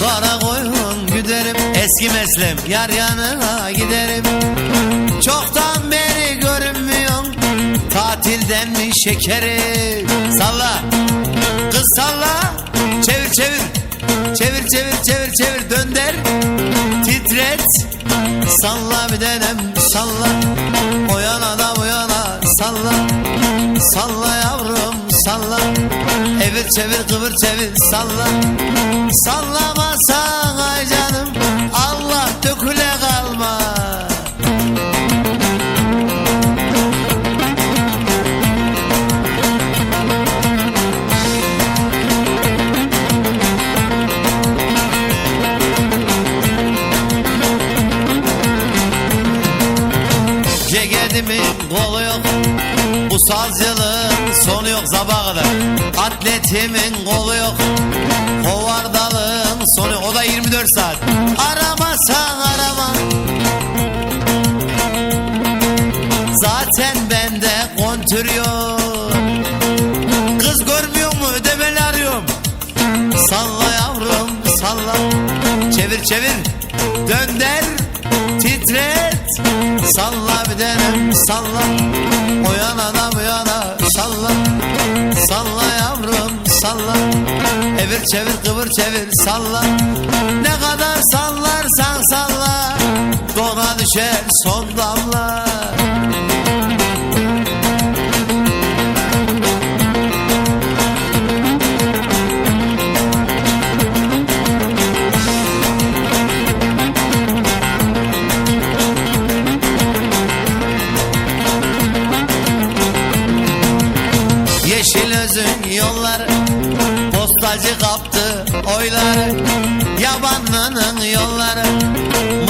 Kara koyun güderim eski meslem Yar yanına giderim. Çoktan beri görünmüyorsun Tatilden mi şekerim? Salla Kız salla Çevir çevir Çevir çevir çevir çevir dönder. Titret. Salla bir denem salla. O yana da bu yana salla. Salla yavrum salla. Evir çevir kıvır çevir salla. Sallamasan ay Ceketimin kolu yok. Bu sazcılığın sonu yok kadar. Atletimin kolu yok. Hovardalığın sonu. O da 24 saat. Aramasan arama. Zaten bende kontür yok. Kız görmüyor mu? Ödemeli arıyorum. Salla yavrum salla. Çevir çevir. Dönder Titret Salla bir denem salla. O yana da bu yana salla. Salla yavrum salla. Evir çevir kıvır çevir salla. Ne kadar sallarsan salla Dona düşer son damla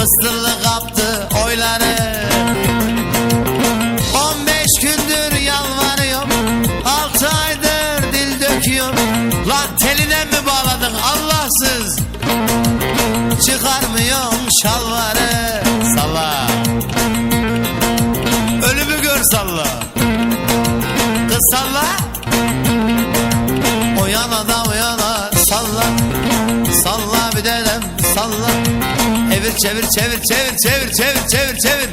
Mısırlı kaptı oyları. 15 gündür yalvarıyorum. 6 aydır dil döküyorum. Lan teline mi bağladın Allahsız? Çıkarmıyorum şalvarı. Salla. Ölümü gör salla. Kız salla. O yana da o yana salla. Salla bir dedem salla Evir çevir çevir çevir çevir çevir çevir çevir.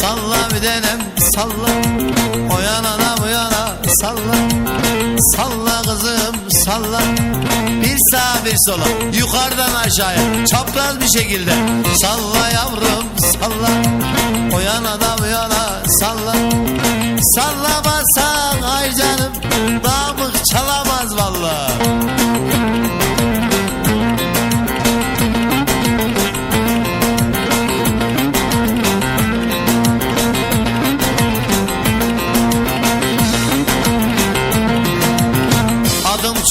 Salla bir denem salla. O yana da bu yana salla. Salla kızım salla. Bir sağa bir sola. Yukarıdan aşağıya Çapraz bir şekilde. Salla yavrum salla. O yana da bu yana salla Sallamasan ay canım. Damık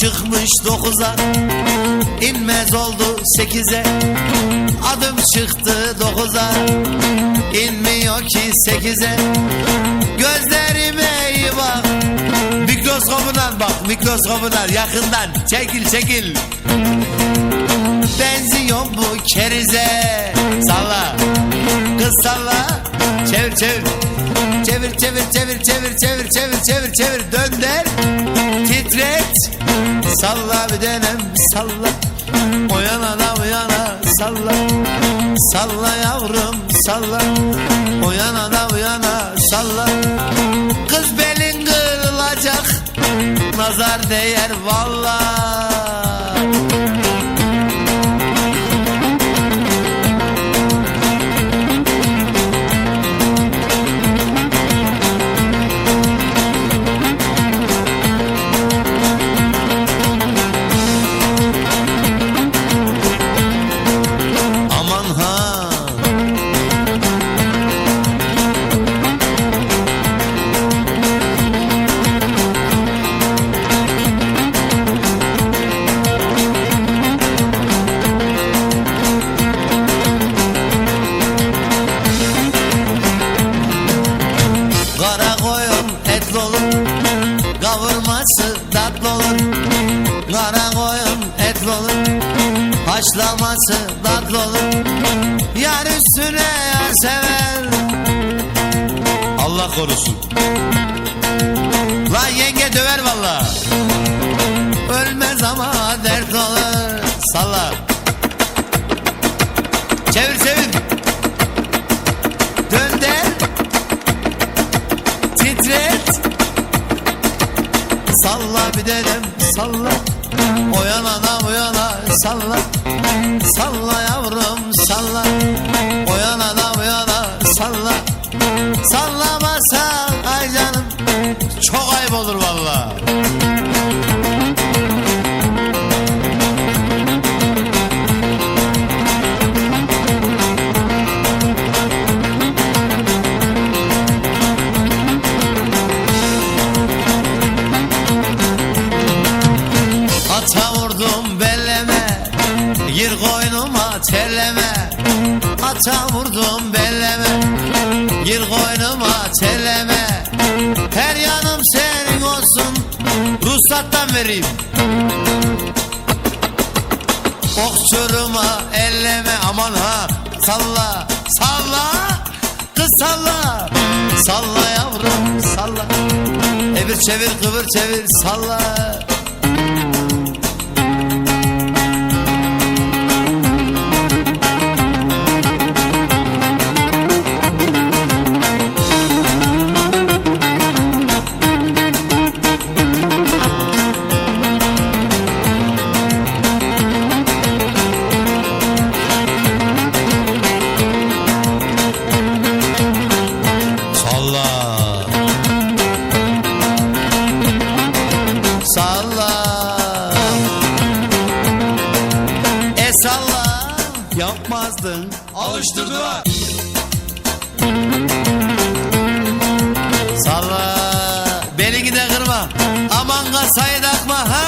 çıkmış dokuza inmez oldu sekize. Adım çıktı dokuza inmiyor ki sekize. Gözlerime iyi bak Mikroskopundan bak mikroskopundan yakından çekil çekil Benziyor bu kerize Salla. Kız salla. Çevir çevir. Çevir çevir çevir çevir çevir çevir çevir çevir. Dönder. Titret. Salla bir denem. Salla. O yana da bu yana salla. Salla yavrum. Salla. O yana da bu yana salla. Kız belin kırılacak. Nazar değer vallahi tuz olur Kavurması tatlı olur. Kara koyun etli olur Haşlaması tatlı olur. Yar üstüne yar sever. Allah korusun. La yenge döver valla Ölmez ama dert olur. Salla. Çevir çevir. Denem salla. O yana da bu salla. Salla yavrum salla. O yana da bu salla Sallamazsan ay canım. Çok ayıp olur valla terleme Ata vurdum belleme. Gir koynuma terleme Her yanım senin olsun. Ruhsattan vereyim. Okçuruma elleme aman ha Salla salla Kız salla. Salla yavrum salla. Evir çevir kıvır çevir salla Salla Yapmazdın. Alıştırdılar. Salla Belini de kırma. Aman kasayı takma ha